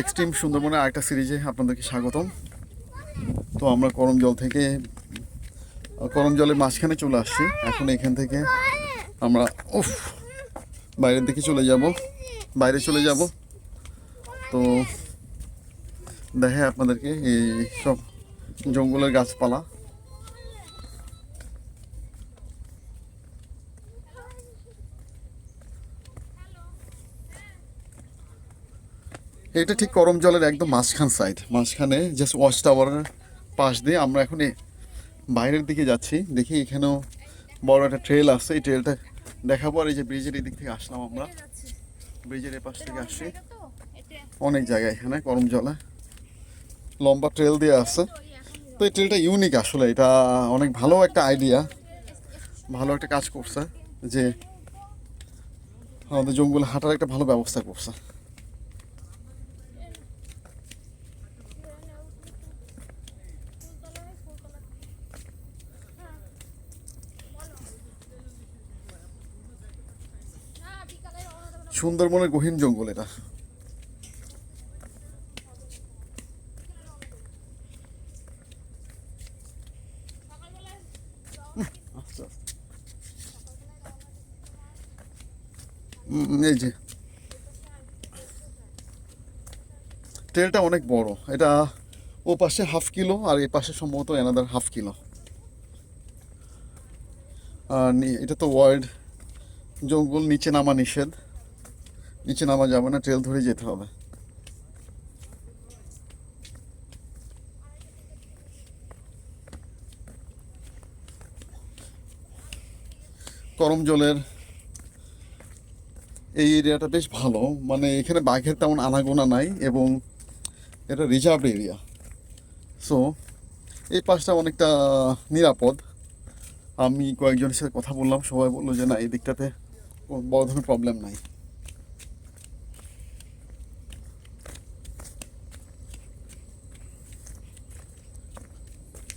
Extreme সুন্দরবনের আরেকটা সিরিজে আপনাদেরকে স্বাগতম। তো আমরা করম জল থেকে করম জলের মাঝখানে চলে আসছি। এখন এখান থেকে আমরা, উফ, বাইরের দিকে চলে যাব। বাইরে চলে যাব। তো দেখে আপনাদেরকে এই সব জঙ্গলের গাছপালা। এটা ঠিক করম জলের একদম মাঝখান সাইড মাঝখানে জাস্ট ওয়াচ টাওয়ারের পাশ দিয়ে আমরা এখন বাইরের দিকে যাচ্ছি। দেখি এখানেও বড় একটা ট্রেল আছে। এই ট্রেলটা দেখার আর এই যে ব্রিজের এই দিক থেকে আসলাম আমরা। ব্রিজের এই পাশ থেকে আসছি। অনেক জায়গায় এখানে করম জলে। লম্বা ট্রেল দিয়ে আছে। তো এই ট্রেলটা ইউনিক আসলে। এটা অনেক ভালো একটা আইডিয়া ভালো একটা কাজ করছে যে আমাদের জঙ্গলে হাঁটার একটা ভালো ব্যবস্থা করছে। সুন্দরবনের গহীন জঙ্গল এটা। এই যে। ট্রেলটা অনেক বড়। এটা ও পাশে হাফ কিলো, আর এ পাশে সম্ভবত এনাদার হাফ কিলো। আর এটা তো ওয়ার্ল্ড জঙ্গল, নিচে নামা নিষেধ। নিচে নামা যাবে না ট্রেল ধরে যেতে হবে। করম জলের এই এরিয়াটা বেশ ভালো। মানে এখানে বাঘের তেমন আনাগোনা নাই এবং এটা রিজার্ভ এরিয়া সো এই পাশটা অনেকটা নিরাপদ। আমি কয়েকজনের সাথে কথা বললাম, সবাই বলল যে না, এই দিকটাতে বড় ধরনের প্রবলেম নাই।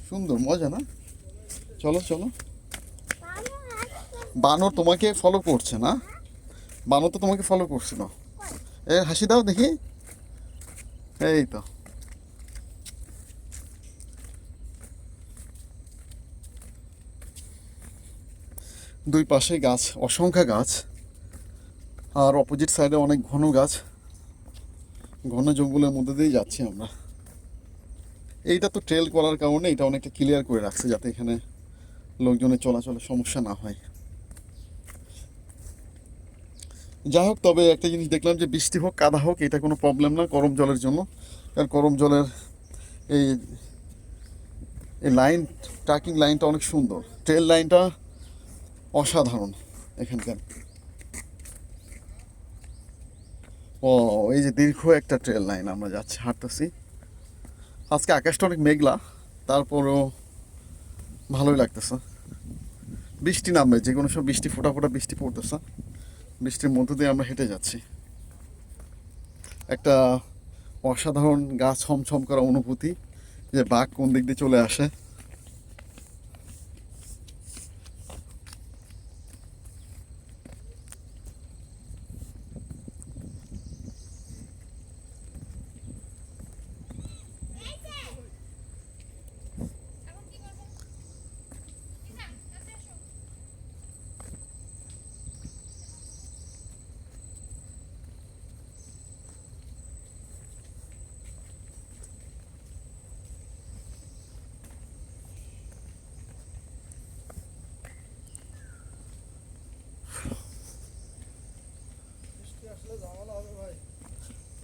সুন্দর, মজা না? চলো চলো। বানর তোমাকে ফলো করছে না? বানর তো তোমাকে ফলো করছিল এ, হাসি দাও দেখি। এই তো। দুই পাশে গাছ, অসংখ্য গাছ। আর অপোজিট সাইডে অনেক ঘন গাছ। ঘন জঙ্গলের মধ্যে দিয়ে যাচ্ছি আমরা। এইটা তো ট্রেল করার কারণে এটা অনেকটা ক্লিয়ার করে রাখছে যাতে এখানে লোকজনের চলাচলের সমস্যা না হয়। যাই হোক, তবে একটা জিনিস দেখলাম যে বৃষ্টি হোক, কাদা হোক, এটা কোনো প্রবলেম না গরম জলের জন্য। কারণ গরম জলের এই এই লাইন ট্রাকিং লাইনটা অনেক সুন্দর। ট্রেল লাইনটা অসাধারণ এখানকার। ও, এই যে দীর্ঘ একটা ট্রেল লাইন আমরা যাচ্ছি, হাঁটতেছি। আজকে আকাশটা অনেক মেঘলা, তারপরও ভালোই লাগতেছে। বৃষ্টি নামবে যে কোনো সব বৃষ্টি ফোটা ফোটা বৃষ্টি পড়তেছে। বৃষ্টির মধ্য দিয়ে আমরা হেঁটে যাচ্ছি। একটা অসাধারণ গাছ ছমছম করা অনুভূতি, যে বাঘ কোন দিক দিয়ে চলে আসে।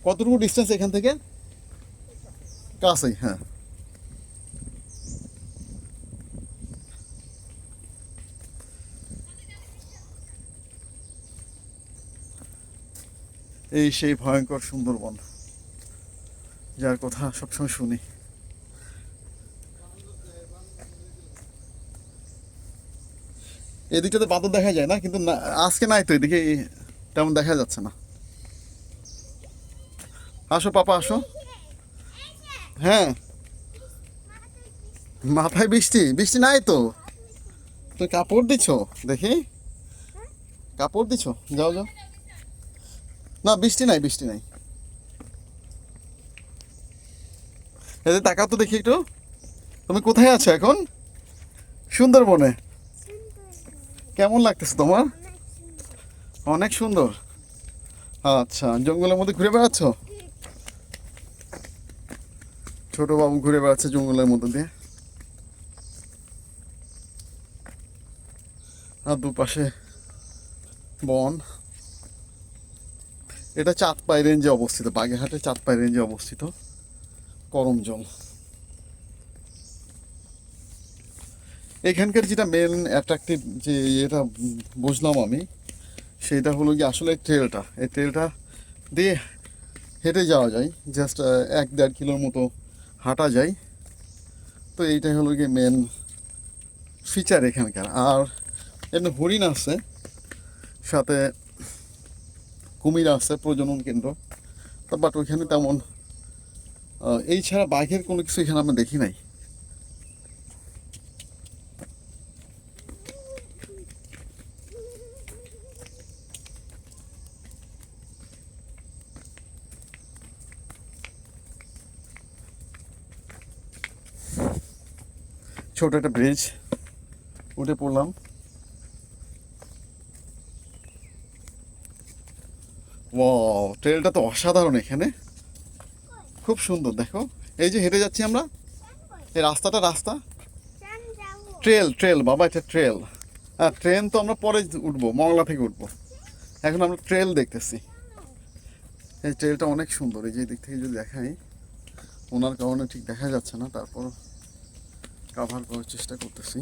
কতটুকু ডিস্টেন্স এখান থেকে? কাছেই হ্যাঁ। এই সেই ভয়ঙ্কর সুন্দরবন, যার কথা সবসময় শুনি। এদিকটাতে বাদর দেখা যায় না, কিন্তু আজকে নাই তো, এদিকে তেমন দেখা যাচ্ছে না। আসো, পাপা, আসো। হ্যাঁ। মাথায় বৃষ্টি বৃষ্টি নাই তো? তুমি কাপড় দিছ? দেখি। কাপড় দিছ? যাও যাও। না, বৃষ্টি নাই বৃষ্টি নাই। এদের তাকাও তো দেখি একটু। তুমি কোথায় আছো এখন? সুন্দরবনে। কেমন লাগতেছে তোমার? অনেক সুন্দর। আচ্ছা জঙ্গলের মধ্যে ঘুরে বেড়াচ্ছ? ছোট বাবু ঘুরে বেড়াচ্ছে জঙ্গলের মধ্যে দিয়ে। আর দুপাশে বন। এটা চাঁদপাই রেঞ্জে অবস্থিত, বাগেরহাটে চাঁদপাই রেঞ্জে অবস্থিত করমজল এখানকার যেটা মেন অ্যাট্রাকটিভ যে এটা বুঝলাম আমি, সেটা হলো কি আসলে ট্রেলটা এই ট্রেলটা দিয়ে হেঁটে যাওয়া যায় জাস্ট এক দেড় কিলোর মতো হাঁটা যায়। তো এইটাই হলো কি মেন ফিচার এখানকার। আর এমনি হরিণ আছে, সাথে কুমির আছে, প্রজনন কেন্দ্র। তো বাট ওইখানে তেমন এই ছাড়া বাঘের কোনো কিছু এখানে আমি দেখি নাই। ছোট একটা ব্রিজ উঠে পড়লাম। ট্রেলটা তো অসাধারণ এখানে। খুব সুন্দর, দেখো। এই যে হেঁটে যাচ্ছি আমরা, এই রাস্তাটা রাস্তা। ট্রেল ট্রেল বাবা, এটা ট্রেল হ্যাঁ ট্রেন তো আমরা পরে উঠবো, মংলা থেকে উঠবো। এখন আমরা ট্রেল দেখতেছি। এই ট্রেলটা অনেক সুন্দর, এই যে দিক থেকে যদি দেখাই, ওনার কারণে ঠিক দেখা যাচ্ছে না তারপর কাভার করার চেষ্টা করতেছি।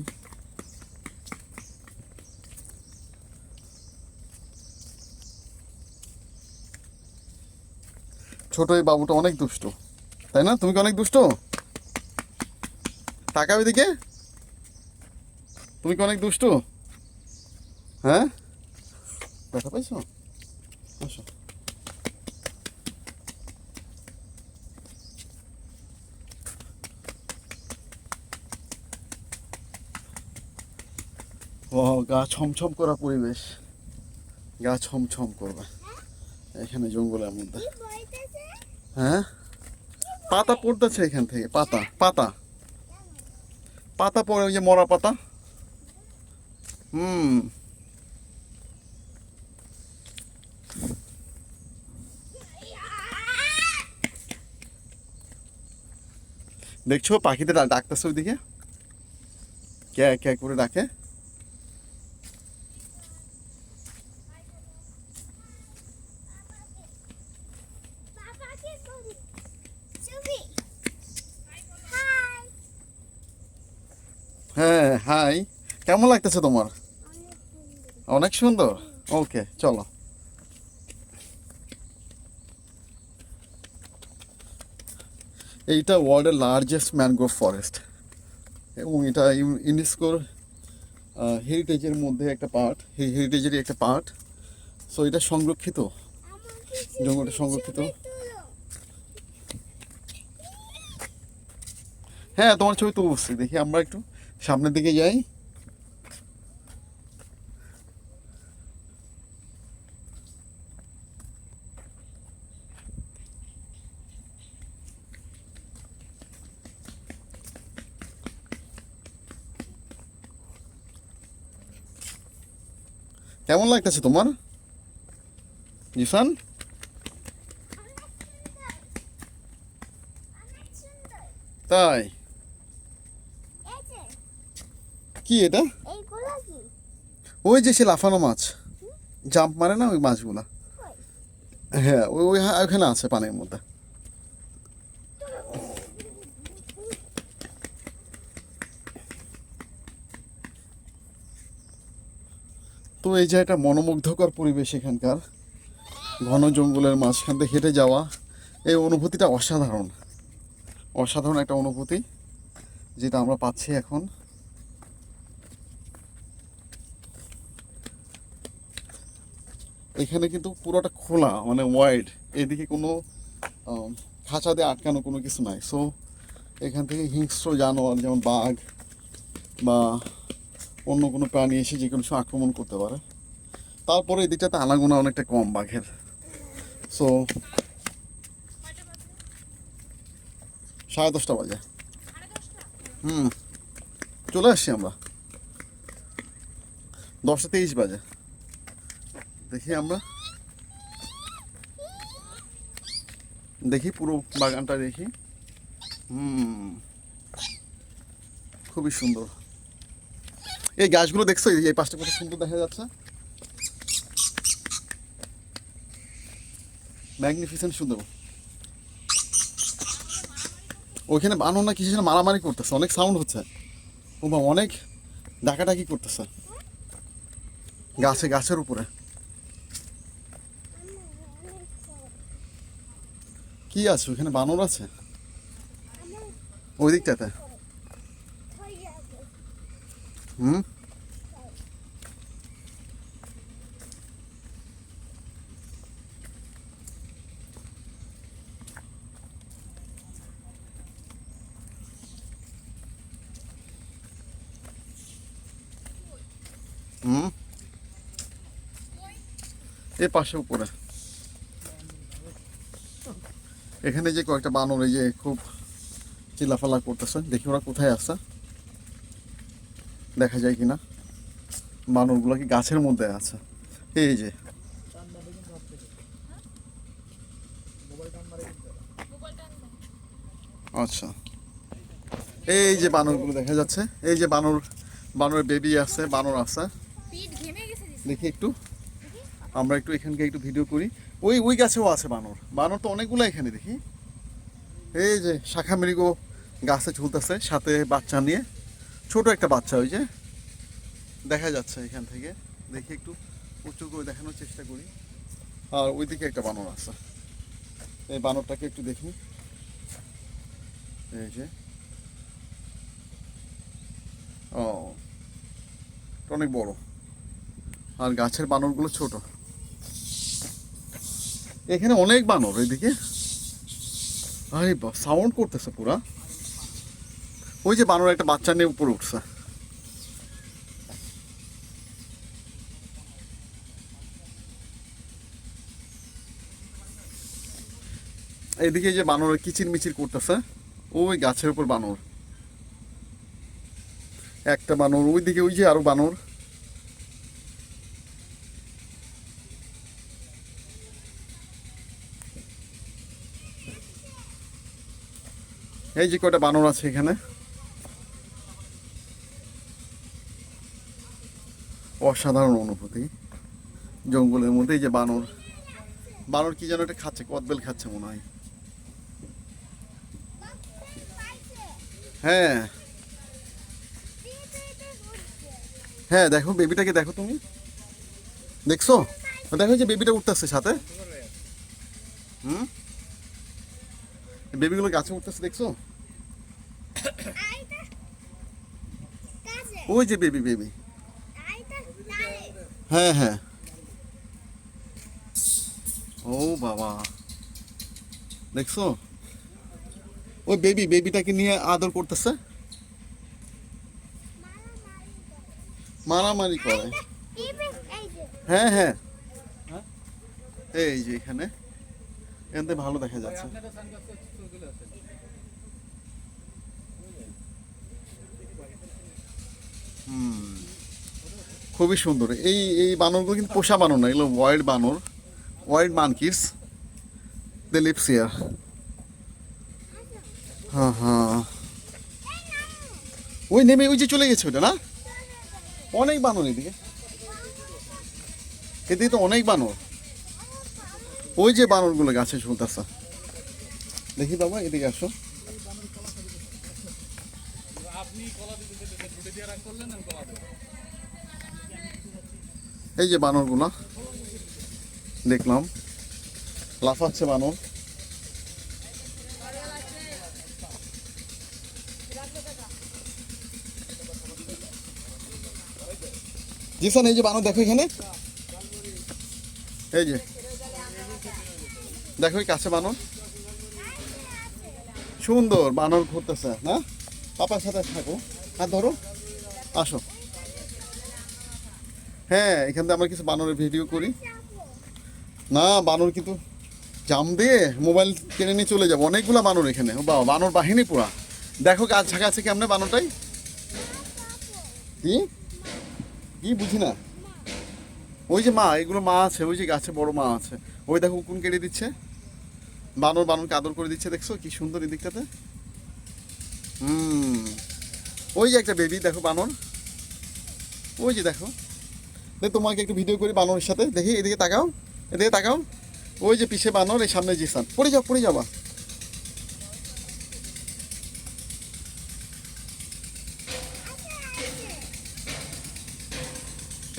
ছোট এই বাবুটা অনেক দুষ্ট, তাই না? তুমি কি অনেক দুষ্ট? তাকাবে দিকে তুমি কি অনেক দুষ্ট? হ্যাঁ? ব্যথা পাইছো আসো ও গা ছমছম করা পরিবেশ। গা ছমছম করবে। এখানে জঙ্গলের মধ্যে। হ্যাঁ? পাতা পড়তেছে এখান থেকে। পাতা পাতা। পাতা পড়ে, ওই যে মরা পাতা। হুম। দেখছ ডা- ডাকতেছে ওইদিকে? কে কে করে ডাকে হ্যাঁ হাই কেমন লাগতেছে তোমার? অনেক সুন্দর। ওকে চলো। এইটা ওয়ার্ল্ডের লার্জেস্ট ম্যানগ্রোভ ফরেস্ট এবং এটা ইউনেস্কোর হেরিটেজের মধ্যে একটা পার্ট হেরিটেজেরই একটা পার্ট সো এটা সংরক্ষিত। জঙ্গলটা সংরক্ষিত। হ্যাঁ তোমার ছবি তো অবশ্যই দেখি আমরা একটু সামনের দিকে যাই। কেমন লাগতেছে তোমার? জিসান তাই? কি এটা? ওই যে সে লাফানো মাছ। জাম্প মারে না ওই মাছগুলা? হ্যাঁ ওই ওই ওখানে আছে পানির মধ্যে। এই যে একটা মনোমুগ্ধকর পরিবেশ এখানকার। ঘন জঙ্গলের মাঝখান দিয়ে হেঁটে যাওয়া, এই অনুভূতিটা অসাধারণ। অসাধারণ একটা অনুভূতি, যেটা আমরা পাচ্ছি এখন। এখানে কিন্তু পুরোটা খোলা মানে ওয়াইড এদিকে কোনো খাঁচা দিয়ে আটকানো কোনো কিছু নাই। সো এখান থেকে হিংস্র জানোয়ার, যেমন বাঘ বা অন্য কোনো প্রাণী এসে যে কোনো সময় আক্রমণ করতে পারে। তারপরে এদিকটাতে আনাগোনা অনেকটা কম বাঘের। সো সাড়ে দশটা বাজে। হুম, চলে আসছি আমরা। দশটা তেইশ বাজে। দেখি আমরা। দেখি পুরো বাগানটা দেখি। হুম, খুবই সুন্দর। এই গাছগুলো দেখছ? এই- পাশটা কত সুন্দর দেখা যাচ্ছে। ম্যাগনিফিসেন্ট সুন্দর। ওইখানে বানর না কিছু মারামারি করতেছে? অনেক সাউন্ড হচ্ছে। ও মা অনেক ডাকাডাকি করতেছে। গাছে, গাছের উপরে। কি আছে? ওখানে বানর আছে? ওই দিকটাতে। হুম হুম এ পাশে উপরে। এখানে যে কয়েকটা বানর, এই যে খুব চিলাফালা করতেছে, দেখি ওরা কোথায় আছে। দেখা যায় কিনা? বানরগুলো কি গাছের মধ্যে আছে? এই যে। আচ্ছা। এই যে বানরগুলো দেখা যাচ্ছে। এই যে বানর, বানরের বেবি আছে, বানর আছে। দেখি একটু। আমরা একটু এখানকে একটু ভিডিও করি। ওই ওই গাছেও আছে বানর। বানর তো অনেকগুলো এখানে দেখি। এই যে শাখা মৃগ গাছে ঝুলতেছে, সাথে বাচ্চা নিয়ে। ছোট একটা বাচ্চা ওই যে। দেখা যাচ্ছে এখান থেকে। দেখি একটু উঁচু করে দেখানোর চেষ্টা করি। আর ওইদিকে একটা বানর আছে। এই বানরটাকে একটু দেখি। এই যে। ও অনেক বড়। আর গাছের বানরগুলো ছোট। এখানে অনেক বানর এদিকে আরে সাউন্ড করতেছে পুরা। ওই যে বানর একটা বাচ্চা নিয়ে উপরে উঠছে। এদিকে যে বানর কিচির মিচির করতেছে, ওই গাছের উপর বানর। একটা বানর, ওইদিকে ওই যে আরও বানর। এই যে কয়টা বানর আছে এখানে। অসাধারণ অনুভূতি। জঙ্গলের মধ্যে এই যে বানর বানর কি যেন এটা খাচ্ছে কদবেল খাচ্ছে মনে হয়। হ্যাঁ। হ্যাঁ দেখো বেবিটাকে দেখো তুমি। দেখছ? দেখো যে বেবিটা উঠতেছে সাথে। হুম? বেবিগুলো গাছে উঠতেছে দেখছ? ওই যে বেবি বেবি। হ্যাঁ হ্যাঁ। ও বাবা। দেখছ? ওই বেবি বেবিটাকে নিয়ে আদর করতেছে? মারামারি করে। হ্যাঁ হ্যাঁ। এই যে এখানে। এখান ভালো দেখা যাচ্ছে। হুম। খুবই সুন্দর এই এই বানরগুলো কিন্তু পোষা বানর না এগুলো ওয়াইল্ড বানর ওয়াইল্ড মানকিস দে হিয়ার হ্যাঁ হ্যাঁ ওই নেমে ওই যে চলে গেছে ওটা না অনেক বানর এদিকে এদিকে তো অনেক বানর ওই যে বানরগুলো গাছে ঝুলতেছে দেখি বাবা এদিকে আসো এই যে বানরগুলো দেখলাম। লাফাচ্ছে বানর। জিসান, এই যে বানর, দেখো এখানে। এই যে। দেখো কাছে বানর। সুন্দর বানর ঘুরতেছে, না? পাপার সাথে থাকো। আর ধরো। আসো। হ্যাঁ এখান থেকে আমরা কিছু বানরের ভিডিও করি। না, বানর কিন্তু জাম দিয়ে মোবাইল কিনে নিয়ে চলে যাব। অনেকগুলো বানর এখানে। বাবা, বানর বাহিনী পুরা। দেখো গাছ ঝাঁকা আছে কেমনে বানরটাই। কি? কি বুঝি না? ওই যে মা, এগুলো মা আছে, ওই যে গাছে বড় মা আছে। ওই দেখো কোন কেটে দিচ্ছে। বানর বানরকে আদর করে দিচ্ছে, দেখছ? কি সুন্দর এই দিকটাতে। হুম। ওই যে একটা বেবি দেখো বানর। ওই যে দেখো। দেখ তোমাকে একটু ভিডিও করি বানরের সাথে দেখি এদিকে তাকাও এদিকে তাকাও ওই যে পিছে বানর এই সামনে জিসান পড়ে যাও পড়ে যাবা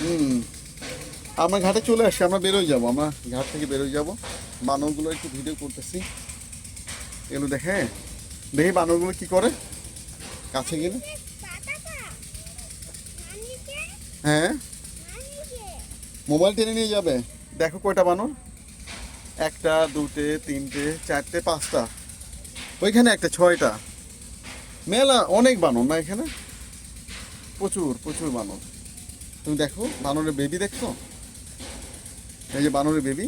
হুম আমরা ঘাটে চলে আসছি আমরা বেরোয় যাব আমরা ঘাট থেকে বেরোয় যাব বানরগুলো একটু ভিডিও করতেছি এগুলো দেখে দেখি বানরগুলো কি করে কাছে গেলে হ্যাঁ মোবাইল টেনে নিয়ে যাবে? দেখো কয়টা বানর। একটা দুটে তিনটে চারটে পাঁচটা। ওইখানে একটা ছয়টা। মেলা অনেক বানর না এখানে? প্রচুর প্রচুর বানর। তুমি দেখো বানরের বেবি দেখছ? এই যে বানরের বেবি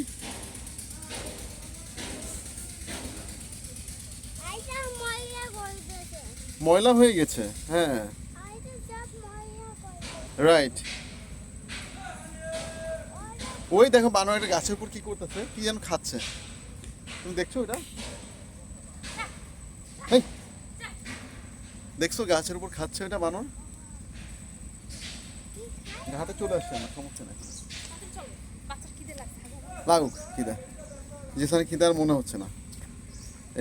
ময়লা হয়ে গেছে হ্যাঁ। রাইট ওই দেখো বানর একটা গাছের উপর কি করতেছে? কি যেন খাচ্ছে। তুমি দেখছ এই, দেখছ গাছের উপর খাচ্ছে ওটা বানর? ঘাটে চলে আসছে না সমস্যা নেই। বাচ্চার খিদে। লাগুক খিদা খিদার মনে হচ্ছে না।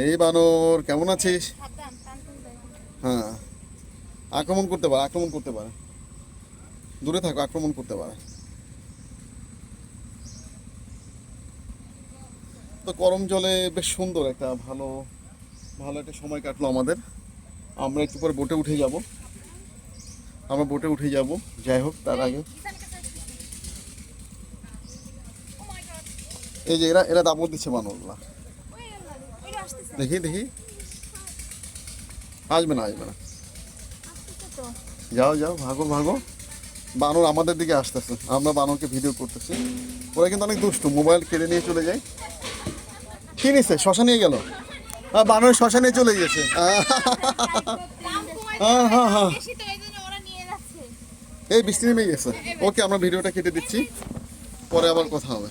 এই বানর কেমন আছিস? হ্যাঁ। আক্রমণ করতে পারে আক্রমণ করতে পারে। দূরে থাকো আক্রমণ করতে পারে। তো গরম জলে বেশ সুন্দর একটা ভালো ভালো একটা সময় কাটলো আমাদের। আমরা একটু পরে বোটে উঠে যাব। আমরা বোটে উঠে যাব। যাই হোক, তার আগে এই যে এরা এরা দাবর দিচ্ছে আসতেছে দেখি দেখি। আসবে না আসবে না। যাও যাও, ভাগো ভাগো। বানর আমাদের দিকে আসতেছে। আমরা বানরকে ভিডিও করতেছি। ওরা কিন্তু অনেক দুষ্টু। মোবাইল কেড়ে নিয়ে চলে যায়। কি নিছে? শশা নিয়ে গেল? বানর শশা নিয়ে চলে গেছে। এই বৃষ্টি নেমে গেছে। ওকে, আমরা ভিডিওটা কেটে দিচ্ছি। পরে আবার কথা হবে।